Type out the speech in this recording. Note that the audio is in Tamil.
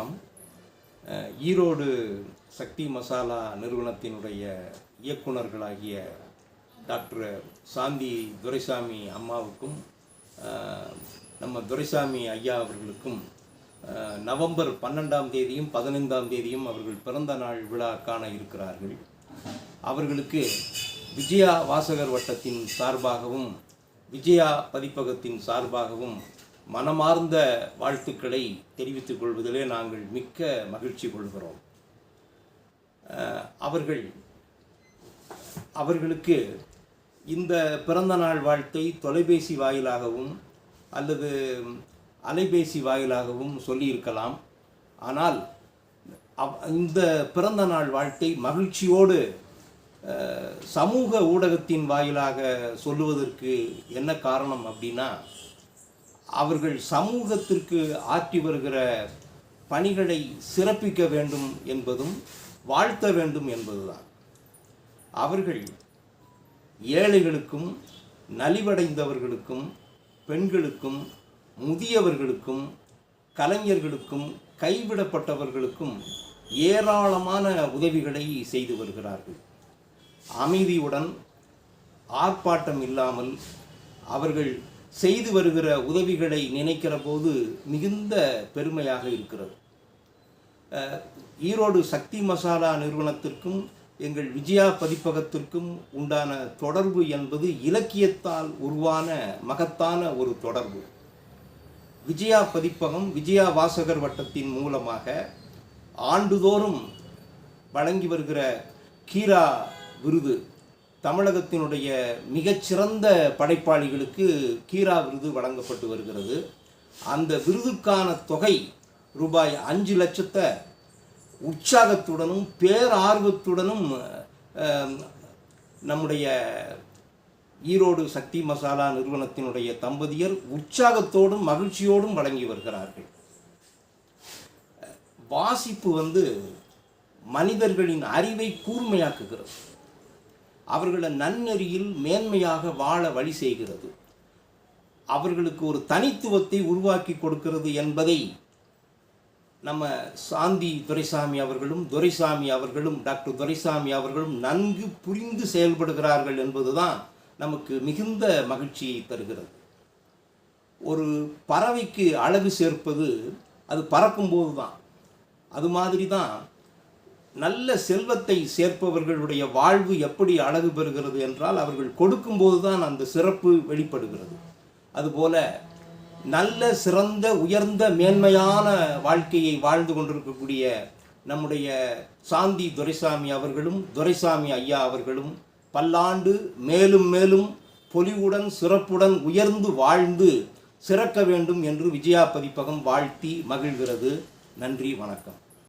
வணக்கம். ஈரோடு சக்தி மசாலா நிறுவனத்தினுடைய இயக்குனர்களாகிய டாக்டர் சாந்தி துரைசாமி அம்மாவுக்கும் நம்ம துரைசாமி ஐயா அவர்களுக்கும் நவம்பர் பன்னெண்டாம் தேதியும் பதினைந்தாம் தேதியும் அவர்கள் பிறந்த நாள் விழா காண இருக்கிறார்கள். அவர்களுக்கு விஜயா வாசகர் வட்டத்தின் சார்பாகவும் விஜயா பதிப்பகத்தின் சார்பாகவும் மனமார்ந்த வாழ்த்துக்களை தெரிவித்துக் கொள்வதிலே நாங்கள் மிக்க மகிழ்ச்சி கொள்கிறோம். அவர்கள் அவர்களுக்கு இந்த பிறந்த நாள் வாழ்த்தை தொலைபேசி வாயிலாகவும் அல்லது அலைபேசி வாயிலாகவும் சொல்லியிருக்கலாம். ஆனால் அவ்- இந்த பிறந்த நாள் வாழ்த்தை மகிழ்ச்சியோடு சமூக ஊடகத்தின் வாயிலாக சொல்லுவதற்கு என்ன காரணம் அப்படின்னா அவர்கள் சமூகத்திற்கு ஆற்றி வருகிற பணிகளை சிறப்பிக்க வேண்டும் என்பதும் வாழ்த்த வேண்டும் என்பதுதான். அவர்கள் ஏழைகளுக்கும் நலிவடைந்தவர்களுக்கும் பெண்களுக்கும் முதியவர்களுக்கும் கலைஞர்களுக்கும் கைவிடப்பட்டவர்களுக்கும் ஏராளமான உதவிகளை செய்து வருகிறார்கள். அமைதியுடன் ஆர்ப்பாட்டம் இல்லாமல் அவர்கள் செய்து வருகிற உதவிகளை நினைக்கிற போது மிகுந்த பெருமையாக இருக்கிறது. ஈரோடு சக்தி மசாலா நிறுவனத்திற்கும் எங்கள் விஜயா பதிப்பகத்திற்கும் உண்டான தொடர்பு என்பது இலக்கியத்தால் உருவான மகத்தான ஒரு தொடர்பு. விஜயா பதிப்பகம் விஜயா வாசகர் வட்டத்தின் மூலமாக ஆண்டுதோறும் வழங்கி வருகிற கீரா விருது. தமிழகத்தினுடைய மிகச்சிறந்த படைப்பாளிகளுக்கு கீரா விருது வழங்கப்பட்டு வருகிறது. அந்த விருதுக்கான தொகை ரூபாய் அஞ்சு லட்சத்தை உற்சாகத்துடனும் பேரார்வத்துடனும் நம்முடைய ஈரோடு சக்தி மசாலா நிறுவனத்தினுடைய தம்பதியர் உற்சாகத்தோடும் மகிழ்ச்சியோடும் வழங்கி வருகிறார்கள். வாசிப்பு வந்து மனிதர்களின் அறிவை கூர்மையாக்குகிறது. அவர்களை நன்னெறியில் மேன்மையாக வாழ வழி செய்கிறது. அவர்களுக்கு ஒரு தனித்துவத்தை உருவாக்கி கொடுக்கிறது என்பதை நம்ம சாந்தி துரைசாமி அவர்களும் துரைசாமி அவர்களும் டாக்டர் துரைசாமி அவர்களும் நன்கு புரிந்து செயல்படுகிறார்கள் என்பதுதான் நமக்கு மிகுந்த மகிழ்ச்சியை தருகிறது. ஒரு பறவைக்கு அழகு சேர்ப்பது அது பறக்கும்போது தான் அது மாதிரி தான் நல்ல செல்வத்தை சேர்ப்பவர்களுடைய வாழ்வு எப்படி அழகு பெறுகிறது என்றால் அவர்கள் கொடுக்கும்போது தான் அந்த சிறப்பு வெளிப்படுகிறது. அதுபோல நல்ல சிறந்த உயர்ந்த மேன்மையான வாழ்க்கையை வாழ்ந்து கொண்டிருக்கக்கூடிய நம்முடைய சாந்தி துரைசாமி அவர்களும் துரைசாமி ஐயா அவர்களும் பல்லாண்டு மேலும் மேலும் பொலிவுடன் சிறப்புடன் உயர்ந்து வாழ்ந்து சிறக்க வேண்டும் என்று விஜயா பதிப்பகம் வாழ்த்தி மகிழ்கிறது. நன்றி வணக்கம்.